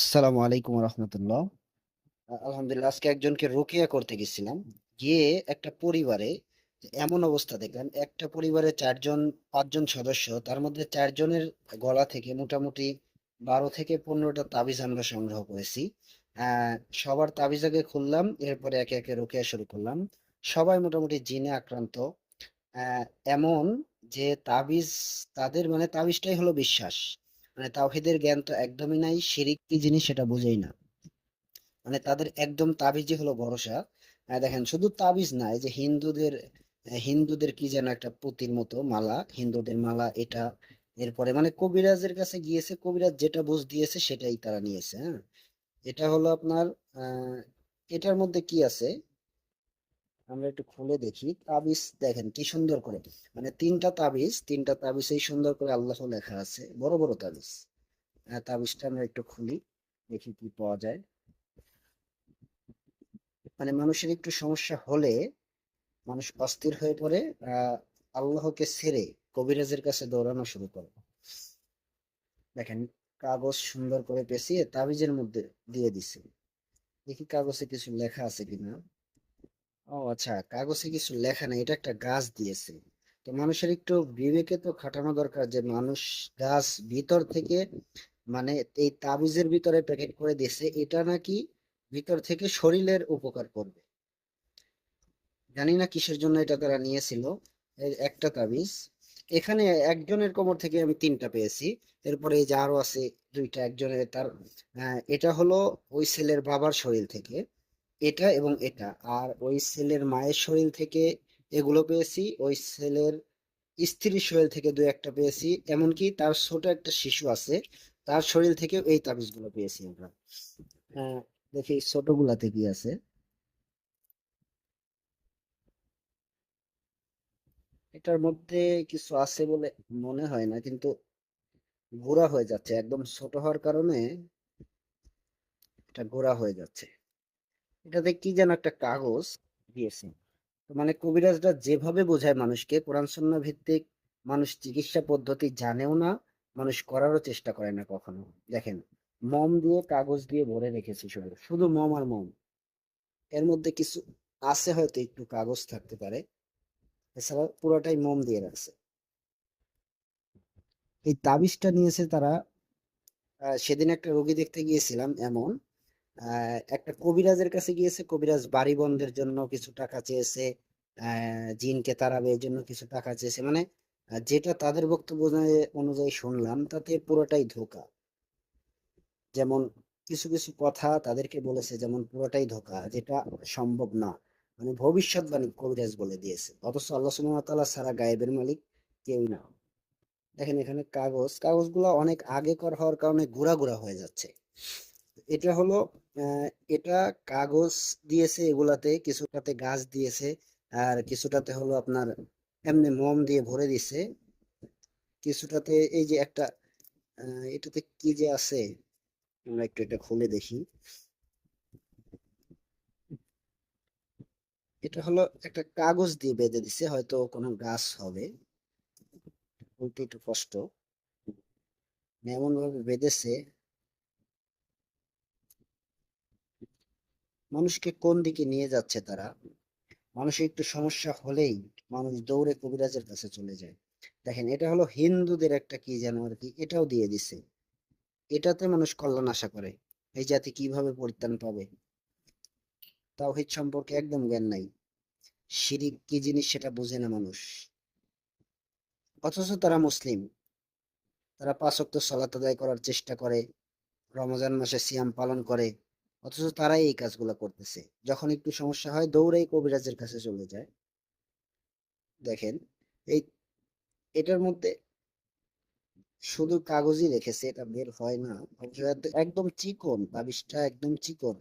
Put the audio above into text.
আসসালামু আলাইকুম রহমতুল্লাহ। আলহামদুলিল্লাহ, আজকে একজনকে রোকেয়া করতে গেছিলাম। গিয়ে একটা পরিবারে এমন অবস্থা দেখলাম, একটা পরিবারে চারজন, পাঁচজন সদস্য, তার মধ্যে চারজনের গলা থেকে মোটামুটি বারো থেকে পনেরোটা তাবিজ আমরা সংগ্রহ করেছি। আহ সবার তাবিজ আগে খুললাম, এরপরে একে একে রোকেয়া শুরু করলাম। সবাই মোটামুটি জিনে আক্রান্ত। আহ এমন যে তাবিজ, তাদের মানে তাবিজটাই হলো বিশ্বাস। মানে তাওহীদের জ্ঞান তো একদমই নাই, শিরিক কি জিনিস সেটা বুঝেই না। মানে তাদের একদম তাবিজই হলো ভরসা। দেখেন, শুধু তাবিজ না যে হিন্দুদের হিন্দুদের কি যেন একটা পুঁতির মতো মালা, হিন্দুদের মালা এটা, এরপরে মানে কবিরাজের কাছে গিয়েছে, কবিরাজ যেটা বুঝ দিয়েছে সেটাই তারা নিয়েছে হ্যাঁ। এটা হলো আপনার, আহ, এটার মধ্যে কি আছে? আমরা একটু খুলে দেখি। তাবিজ দেখেন কি সুন্দর করে। মানে তিনটা তাবিজ তিনটা তাবিজেই সুন্দর করে আল্লাহ লেখা আছে। বড় বড় তাবিজ। আহ, তাবিজটা আমরা একটু খুলি দেখি কি পাওয়া যায়। মানে মানুষের একটু সমস্যা হলে মানুষ অস্থির হয়ে পড়ে আল্লাহকে ছেড়ে কবিরাজের কাছে দৌড়ানো শুরু করে। দেখেন কাগজ সুন্দর করে পেঁচিয়ে তাবিজের মধ্যে দিয়ে দিছে। দেখি কাগজে কিছু লেখা আছে কিনা। ও আচ্ছা কাগজে কিছু লেখা নেই, এটা একটা গাছ দিয়েছে। তো মানুষের একটু বিবেকে তো খাটানো দরকার যে মানুষ গাছ ভিতর থেকে মানে এই তাবিজের ভিতরে প্যাকেট করে দিয়েছে, এটা নাকি ভিতর থেকে শরীরের উপকার করবে? জানি না কিসের জন্য এটা তারা নিয়েছিল একটা তাবিজ। এখানে একজনের কোমর থেকে আমি তিনটা পেয়েছি, এরপরে এই যে আরও আছে দুইটা, একজনের তার এটা হলো ওই ছেলের বাবার শরীর থেকে। এটা এবং এটা। আর ওই ছেলের মায়ের শরীর থেকে এগুলো পেয়েছি ওই ছেলের স্ত্রীর শরীর থেকে দু একটা পেয়েছি এমনকি তার ছোট একটা শিশু আছে তার শরীর থেকে এই তাবিজগুলো পেয়েছি আমরা। আহ, দেখি ছোটগুলাতে কি আছে। এটার মধ্যে কিছু আছে বলে মনে হয় না কিন্তু গোড়া হয়ে যাচ্ছে একদম ছোট হওয়ার কারণে এটা গোড়া হয়ে যাচ্ছে। এটাতে কি যেন একটা কাগজ দিয়েছে। তো মানে কবিরাজরা যেভাবে বোঝায় মানুষকে, কোরআন সুন্নাহ ভিত্তিক মানুষ চিকিৎসা পদ্ধতি জানেও না, মানুষ করারও চেষ্টা করে না কখনো। দেখেন, মম দিয়ে কাগজ দিয়ে ভরে রেখেছি শুধু শুধু মম আর মম। এর মধ্যে কিছু আছে হয়তো একটু কাগজ থাকতে পারে, এছাড়া পুরোটাই মম দিয়ে রাখছে। এই তাবিজটা নিয়েছে তারা সেদিন একটা রোগী দেখতে গিয়েছিলাম এমন একটা কবিরাজের কাছে গিয়েছে, কবিরাজ বাড়ি বন্ধের জন্য কিছু টাকা চেয়েছে জিনকে তাড়াবে এর জন্য কিছু টাকা চেয়েছে। মানে যেটা তাদের বক্তব্য অনুযায়ী শুনলাম, তাতে পুরোটাই ধোঁকা। যেমন, কিছু কিছু কথা তাদেরকে বলেছে, যেমন পুরোটাই ধোকা, যেটা সম্ভব না। মানে ভবিষ্যৎবাণী কবিরাজ বলে দিয়েছে। অথচ আল্লাহ তাআলা ছাড়া গায়েবের মালিক কেউ না। দেখেন এখানে কাগজ, কাগজগুলো অনেক আগেকার হওয়ার কারণে গুঁড়া গুঁড়া হয়ে যাচ্ছে। এটা হলো এটা কাগজ দিয়েছে এগুলাতে, কিছুটাতে গাছ দিয়েছে, আর কিছুটাতে হলো আপনার এমনি মোম দিয়ে ভরে দিছে। কিছুটাতে এই যে একটা এটাতে কি যে আছে, আমরা একটু এটা খুলে দেখি। এটা হলো একটা কাগজ দিয়ে বেঁধে দিছে, হয়তো কোনো গাছ হবে। বলতে একটু কষ্ট। এমন ভাবে বেঁধেছে মানুষকে কোন দিকে নিয়ে যাচ্ছে তারা? মানুষের একটু সমস্যা হলেই মানুষ দৌড়ে কবিরাজের কাছে চলে যায়। দেখেন, এটা হলো হিন্দুদের একটা কি যেন আর কি, এটাও দিয়ে দিছে। এটাতে মানুষ কল্যাণ আশা করে, এই জাতি কীভাবে পরিত্রাণ পাবে? তাওহীদ সম্পর্কে একদম জ্ঞান নাই। শিরিক কি জিনিস সেটা বোঝে না মানুষ। অথচ তারা মুসলিম। তারা পাঁচ ওয়াক্ত সালাত আদায় করার চেষ্টা করে, রমজান মাসে সিয়াম পালন করে অথচ তারাই এই কাজগুলো করতেছে। যখন একটু সমস্যা হয়, দৌড়েই কবিরাজের কাছে চলে যায়। দেখেন, এই, এটার মধ্যে শুধু কাগজই রেখেছে, এটা বের হয় না। একদম চিকন তাবিজটা একদম চিকন।